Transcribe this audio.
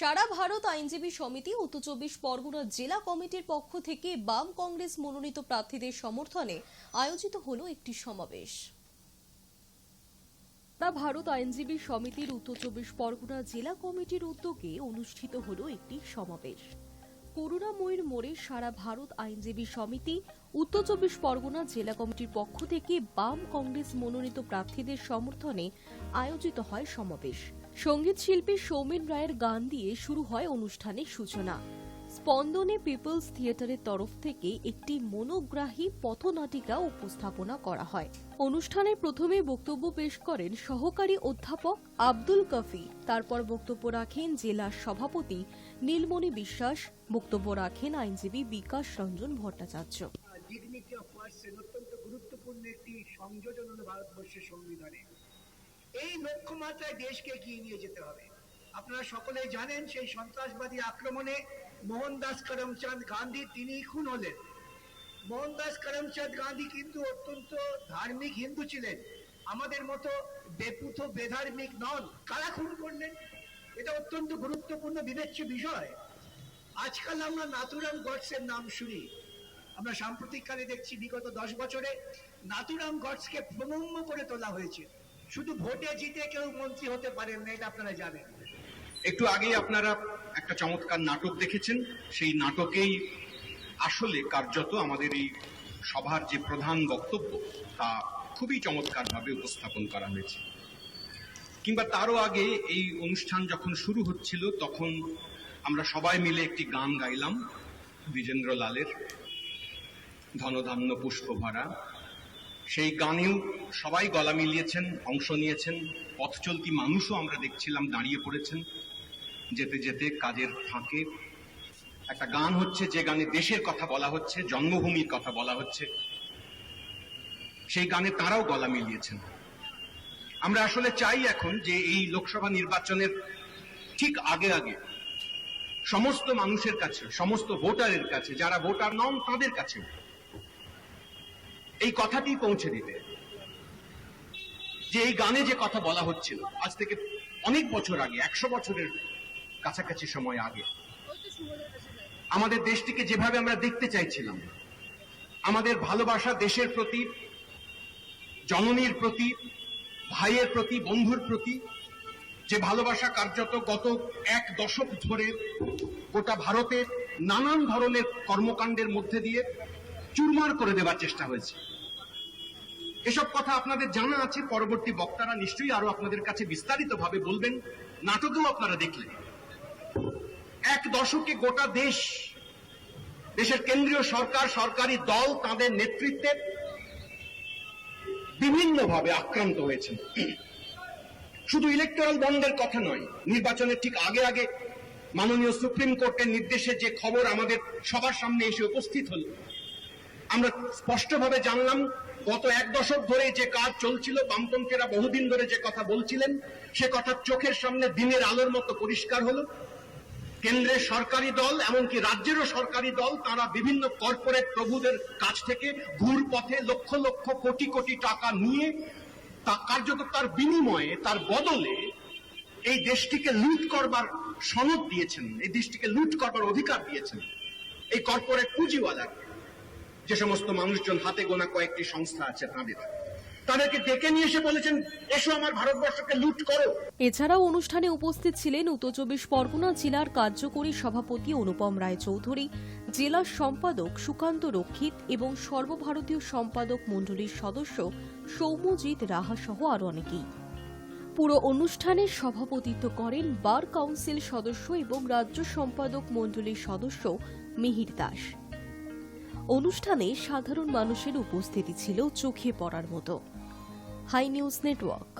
সারা ভারত আইনজীবী সমিতি উত্তর চব্বিশ পরগনা জেলা কমিটির পক্ষ থেকে বাম কংগ্রেস মনোনীত প্রার্থীদের সমর্থনে আয়োজিত হলো একটি সমাবেশ। সারা ভারত আইনজীবী সমিতির উত্তর চব্বিশ পরগনা জেলা কমিটির উদ্যোগে অনুষ্ঠিত হলো একটি সমাবেশ। করুণাময়ীর মোড়ে সারা ভারত আইনজীবী সমিতি উত্তর চব্বিশ পরগনা জেলা কমিটির পক্ষ থেকে বাম কংগ্রেস মনোনীত প্রার্থীদের সমর্থনে আয়োজিত হয় সমাবেশ। সংগীত শিল্পী সৌমেন রায়ের গান দিয়ে শুরু হয় অনুষ্ঠানের সূচনা। স্পন্দনে পিপলস থিয়েটারের তরফ থেকে একটি মনোগ্রাহী পথনাটিকা উপস্থাপনা করা হয়। অনুষ্ঠানে প্রথমে বক্তব্য পেশ করেন সহকারী অধ্যাপক আব্দুল কফি তারপর বক্তব্য রাখেন জেলার সভাপতি নীলমণি বিশ্বাস। বক্তব্য রাখেন আইনজীবী বিকাশ রঞ্জন ভট্টাচার্য। অত্যন্ত গুরুত্বপূর্ণ একটি সংযোজন হলো ভারতবর্ষের সংবিধানে। এই লক্ষ্যমাত্রায় দেশকে এগিয়ে নিয়ে যেতে হবে। আপনারা সকলেই জানেন সেই সন্ত্রাসবাদী আক্রমণে মোহনদাস করমচাঁদ গান্ধী তিনি খুন হলেন। মোহনদাস করমচাঁদ গান্ধী কিন্তু অত্যন্ত ধার্মিক হিন্দু ছিলেন। আমাদের মতো বেপুথ বেধার্মিক নন, কারা খুন করলেন? এটা অত্যন্ত গুরুত্বপূর্ণ, বিবেচ্য বিষয়। আজকাল আমরা নাথুরাম গডসের নাম শুনি। আমরা সাম্প্রতিককালে দেখছি বিগত দশ বছরে নাথুরাম গডসকে প্রণম্য করে তোলা হয়েছে। শুধু ভোটে জিতে কেউ মন্ত্রী হতে পারেন না, এটা আপনারা জানেন। একটু আগেই আপনারা একটা চমৎকার নাটক দেখেছেন। সেই নাটকেই আসলে কার্যত আমাদের এই সভার যে প্রধান বক্তব্য, তা খুবই চমৎকারভাবে উপস্থাপন করা হয়েছে। কিংবা তারও আগে এই অনুষ্ঠান যখন শুরু হচ্ছিল, তখন আমরা সবাই মিলে একটি গান গাইলাম দ্বিজেন্দ্র লালের ধনধান্য পুষ্প ভরা সেই গানেও সবাই গলা মিলিয়েছেন, অংশ নিয়েছেন। পথ চলতি মানুষও আমরা দেখছিলাম দাঁড়িয়ে পড়েছেন। যেতে যেতে কাজের ফাঁকে একটা গান হচ্ছে, যে গানে দেশের কথা বলা হচ্ছে, জন্মভূমির কথা বলা হচ্ছে। সেই গানে তারাও গলা মিলিয়েছেন। আমরা আসলে চাই এখন যে এই লোকসভা নির্বাচনের ঠিক আগে আগে সমস্ত মানুষের কাছে, সমস্ত ভোটারের কাছে, যারা ভোটার নন তাদের কাছে এই কথাটি পৌঁছে দিতে। যে এই গানে যে কথা বলা হচ্ছিল, আজ থেকে অনেক বছর আগে, একশো বছরের কাছাকাছি সময় আগে। আমাদের দেশটিকে যেভাবে আমরা দেখতে চাইছিলাম, আমাদের ভালোবাসা দেশের প্রতি, জননীর প্রতি, ভাইয়ের প্রতি, বন্ধুর প্রতি, যে ভালোবাসা কার্যত গত এক দশক ধরে গোটা ভারতের নানান ধরনের কর্মকাণ্ডের মধ্যে দিয়ে চুরমার করে দেবার চেষ্টা হয়েছে। এসব কথা আপনাদের জানা আছে, পরবর্তী বক্তারা নিশ্চয়ই আরও আপনাদের কাছে বিস্তারিতভাবে বলবেন। নাটকেও আপনারা দেখলেন এক দশকে গোটা দেশ, দেশের কেন্দ্রীয় সরকার, সরকারি দল তাদের নেতৃত্বে বিভিন্নভাবে আক্রান্ত হয়েছেন শুধু ইলেকট্রাল বন্ডের কথা নয়, নির্বাচনের ঠিক আগে আগে মাননীয় সুপ্রিম কোর্টের নির্দেশে যে খবর আমাদের সবার সামনে এসে উপস্থিত হলো আমরা স্পষ্টভাবে জানলাম, গত এক দশক ধরে যে কাজ চলছিল, বামপন্থীরা বহুদিন ধরে যে কথা বলছিলেন, সে কথা চোখের সামনে দিনের আলোর মতো পরিষ্কার হলো। কেন্দ্রের সরকারি দল, এমনকি রাজ্যেরও সরকারি দল, তারা বিভিন্ন কর্পোরেট প্রভুদের কাছ থেকে ঘুর পথে লক্ষ লক্ষ কোটি কোটি টাকা নিয়ে তা কার্যত তার বিনিময়ে, তার বদলে এই দেশটিকে লুট করবার সনদ দিয়েছেন, এই দেশটিকে লুট করবার অধিকার দিয়েছেন। এই কর্পোরেট পুঁজিওয়ালাকে যে সমস্ত মানুষজন হাতে গোনা কয়েকটি সংস্থা আছে তাদের। তাদেরকে ডেকে নিয়ে এসে বলেছেন, এসো আমার ভারতবর্ষকে লুট করো। এছাড়াও অনুষ্ঠানে উপস্থিত ছিলেন উত্তর চব্বিশ পরগনা জেলার কার্যকরী সভাপতি অনুপম রায় চৌধুরী জেলার সম্পাদক সুকান্ত রক্ষিত এবং সর্বভারতীয় সম্পাদক মণ্ডলীর সদস্য সৌম্যজিৎ রাহা সহ আরও অনেকেই। পুরো অনুষ্ঠানের সভাপতিত্ব করেন বার কাউন্সিল সদস্য এবং রাজ্য সম্পাদক মণ্ডলীর সদস্য মিহির দাস। অনুষ্ঠানে সাধারণ মানুষের উপস্থিতি ছিল চোখে পড়ার মতো। Hi news network.